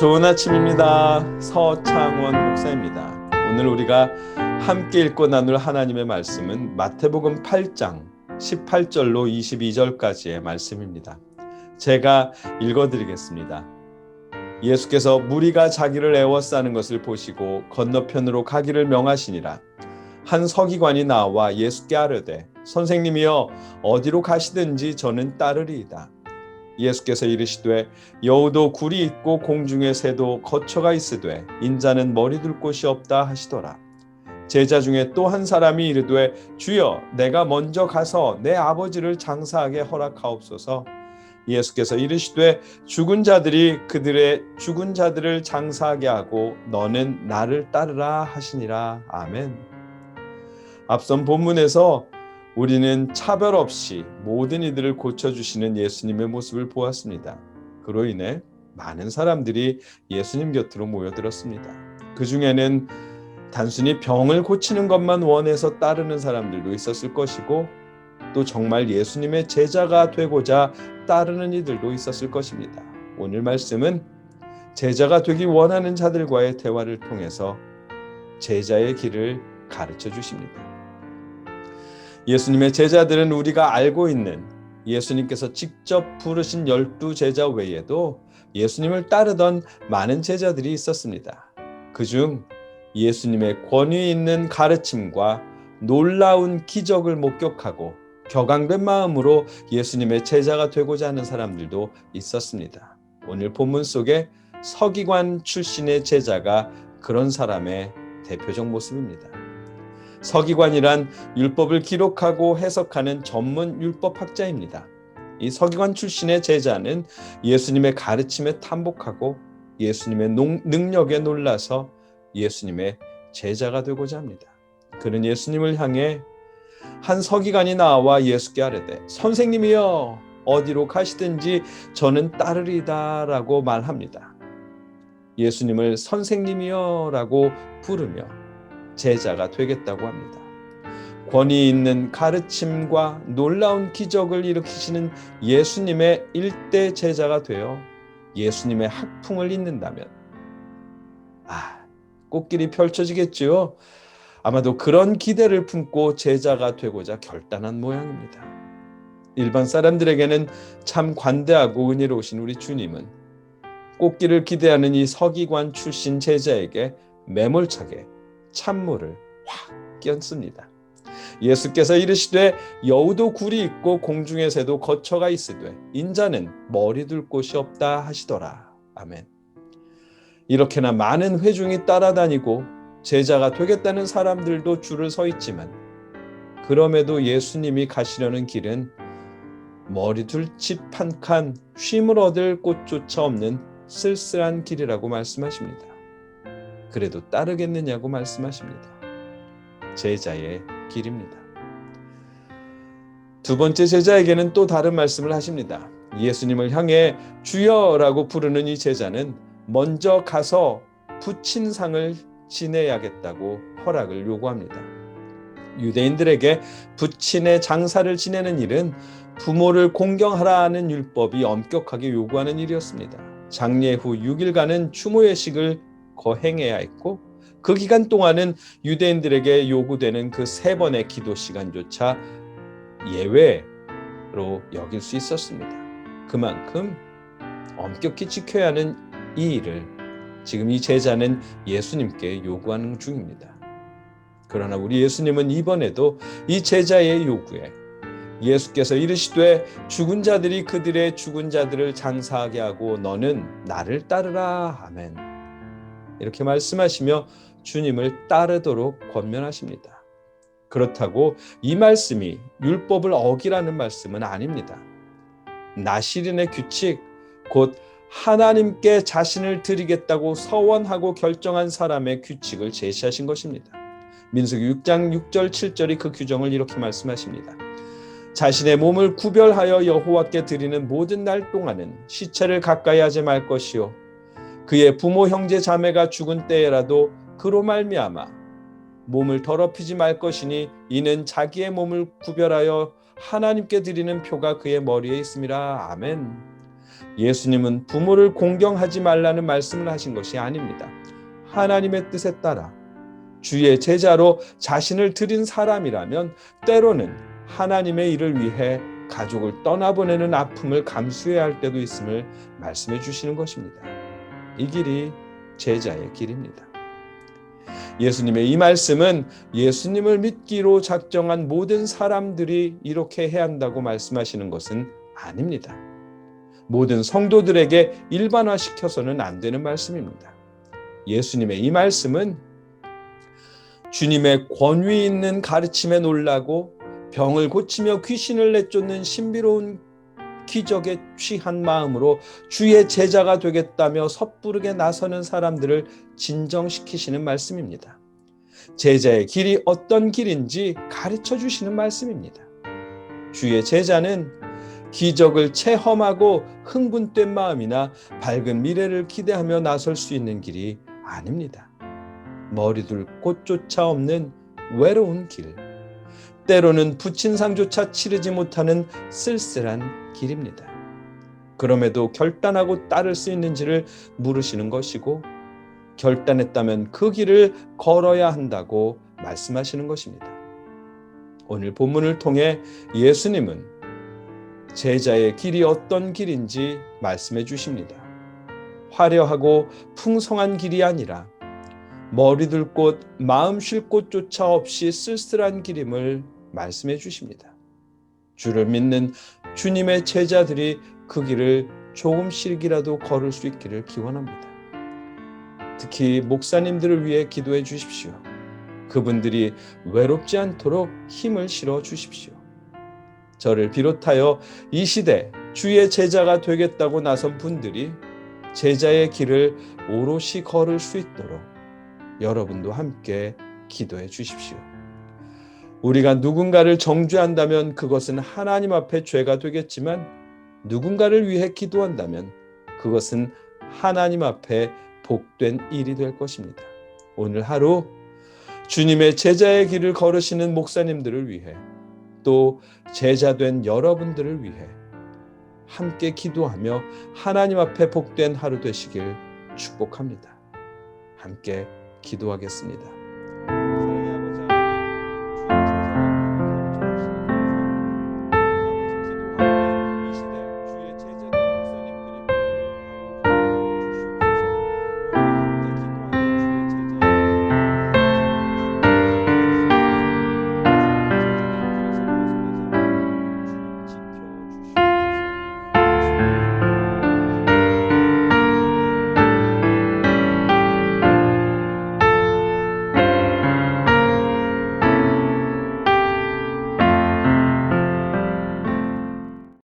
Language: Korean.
좋은 아침입니다. 서창원 목사입니다. 오늘 우리가 함께 읽고 나눌 하나님의 말씀은 마태복음 8장 18절로 22절까지의 말씀입니다. 제가 읽어드리겠습니다. 예수께서 무리가 자기를 애워싸는 것을 보시고 건너편으로 가기를 명하시니라. 한 서기관이 나와 예수께 아뢰되 선생님이여 어디로 가시든지 저는 따르리이다. 예수께서 이르시되 여우도 굴이 있고 공중의 새도 거처가 있으되 인자는 머리 둘 곳이 없다 하시더라. 제자 중에 또 한 사람이 이르되 주여 내가 먼저 가서 내 아버지를 장사하게 허락하옵소서. 예수께서 이르시되 죽은 자들이 그들의 죽은 자들을 장사하게 하고 너는 나를 따르라 하시니라. 아멘. 앞선 본문에서 우리는 차별 없이 모든 이들을 고쳐주시는 예수님의 모습을 보았습니다. 그로 인해 많은 사람들이 예수님 곁으로 모여들었습니다. 그 중에는 단순히 병을 고치는 것만 원해서 따르는 사람들도 있었을 것이고 또 정말 예수님의 제자가 되고자 따르는 이들도 있었을 것입니다. 오늘 말씀은 제자가 되기 원하는 자들과의 대화를 통해서 제자의 길을 가르쳐 주십니다. 예수님의 제자들은 우리가 알고 있는 예수님께서 직접 부르신 열두 제자 외에도 예수님을 따르던 많은 제자들이 있었습니다. 그중 예수님의 권위 있는 가르침과 놀라운 기적을 목격하고 격앙된 마음으로 예수님의 제자가 되고자 하는 사람들도 있었습니다. 오늘 본문 속에 서기관 출신의 제자가 그런 사람의 대표적 모습입니다. 서기관이란 율법을 기록하고 해석하는 전문 율법학자입니다. 이 서기관 출신의 제자는 예수님의 가르침에 탐복하고 예수님의 능력에 놀라서 예수님의 제자가 되고자 합니다. 그는 예수님을 향해 한 서기관이 나와 예수께 아뢰되 선생님이여 어디로 가시든지 저는 따르리다라고 말합니다. 예수님을 선생님이여라고 부르며 제자가 되겠다고 합니다. 권위 있는 가르침과 놀라운 기적을 일으키시는 예수님의 일대 제자가 되어 예수님의 학풍을 잇는다면 아, 꽃길이 펼쳐지겠지요. 아마도 그런 기대를 품고 제자가 되고자 결단한 모양입니다. 일반 사람들에게는 참 관대하고 은혜로우신 우리 주님은 꽃길을 기대하는 이 서기관 출신 제자에게 매몰차게 찬물을 확 끼얹습니다. 예수께서 이르시되 여우도 굴이 있고 공중의 새도 거처가 있으되 인자는 머리 둘 곳이 없다 하시더라. 아멘. 이렇게나 많은 회중이 따라다니고 제자가 되겠다는 사람들도 줄을 서 있지만 그럼에도 예수님이 가시려는 길은 머리 둘집 한 칸 쉼을 얻을 곳조차 없는 쓸쓸한 길이라고 말씀하십니다. 그래도 따르겠느냐고 말씀하십니다. 제자의 길입니다. 두 번째 제자에게는 또 다른 말씀을 하십니다. 예수님을 향해 주여라고 부르는 이 제자는 먼저 가서 부친 상을 지내야겠다고 허락을 요구합니다. 유대인들에게 부친의 장사를 지내는 일은 부모를 공경하라는 율법이 엄격하게 요구하는 일이었습니다. 장례 후 6일간은 추모 예식을 거행해야 했고 그 기간 동안은 유대인들에게 요구되는 그 세 번의 기도 시간조차 예외로 여길 수 있었습니다. 그만큼 엄격히 지켜야 하는 이 일을 지금 이 제자는 예수님께 요구하는 중입니다. 그러나 우리 예수님은 이번에도 이 제자의 요구에 예수께서 이르시되 죽은 자들이 그들의 죽은 자들을 장사하게 하고 너는 나를 따르라 아멘. 이렇게 말씀하시며 주님을 따르도록 권면하십니다. 그렇다고 이 말씀이 율법을 어기라는 말씀은 아닙니다. 나시린의 규칙 곧 하나님께 자신을 드리겠다고 서원하고 결정한 사람의 규칙을 제시하신 것입니다. 민수기 6장 6절 7절이 그 규정을 이렇게 말씀하십니다. 자신의 몸을 구별하여 여호와께 드리는 모든 날 동안은 시체를 가까이 하지 말 것이요 그의 부모 형제 자매가 죽은 때에라도 그로 말미암아 몸을 더럽히지 말 것이니 이는 자기의 몸을 구별하여 하나님께 드리는 표가 그의 머리에 있음이라 아멘. 예수님은 부모를 공경하지 말라는 말씀을 하신 것이 아닙니다. 하나님의 뜻에 따라 주의 제자로 자신을 드린 사람이라면 때로는 하나님의 일을 위해 가족을 떠나보내는 아픔을 감수해야 할 때도 있음을 말씀해 주시는 것입니다. 이 길이 제자의 길입니다. 예수님의 이 말씀은 예수님을 믿기로 작정한 모든 사람들이 이렇게 해야 한다고 말씀하시는 것은 아닙니다. 모든 성도들에게 일반화시켜서는 안 되는 말씀입니다. 예수님의 이 말씀은 주님의 권위 있는 가르침에 놀라고 병을 고치며 귀신을 내쫓는 신비로운 기적에 취한 마음으로 주의 제자가 되겠다며 섣부르게 나서는 사람들을 진정시키시는 말씀입니다. 제자의 길이 어떤 길인지 가르쳐 주시는 말씀입니다. 주의 제자는 기적을 체험하고 흥분된 마음이나 밝은 미래를 기대하며 나설 수 있는 길이 아닙니다. 머리둘 꽃조차 없는 외로운 길. 때로는 부친상조차 치르지 못하는 쓸쓸한 길입니다. 그럼에도 결단하고 따를 수 있는지를 물으시는 것이고 결단했다면 그 길을 걸어야 한다고 말씀하시는 것입니다. 오늘 본문을 통해 예수님은 제자의 길이 어떤 길인지 말씀해 주십니다. 화려하고 풍성한 길이 아니라 머리둘 곳, 마음 쉴 곳조차 없이 쓸쓸한 길임을 말씀해 주십니다. 주를 믿는 주님의 제자들이 그 길을 조금씩이라도 걸을 수 있기를 기원합니다. 특히 목사님들을 위해 기도해 주십시오. 그분들이 외롭지 않도록 힘을 실어 주십시오. 저를 비롯하여 이 시대 주의 제자가 되겠다고 나선 분들이 제자의 길을 오롯이 걸을 수 있도록 여러분도 함께 기도해 주십시오. 우리가 누군가를 정죄한다면 그것은 하나님 앞에 죄가 되겠지만 누군가를 위해 기도한다면 그것은 하나님 앞에 복된 일이 될 것입니다. 오늘 하루 주님의 제자의 길을 걸으시는 목사님들을 위해 또 제자된 여러분들을 위해 함께 기도하며 하나님 앞에 복된 하루 되시길 축복합니다. 함께 기도하겠습니다.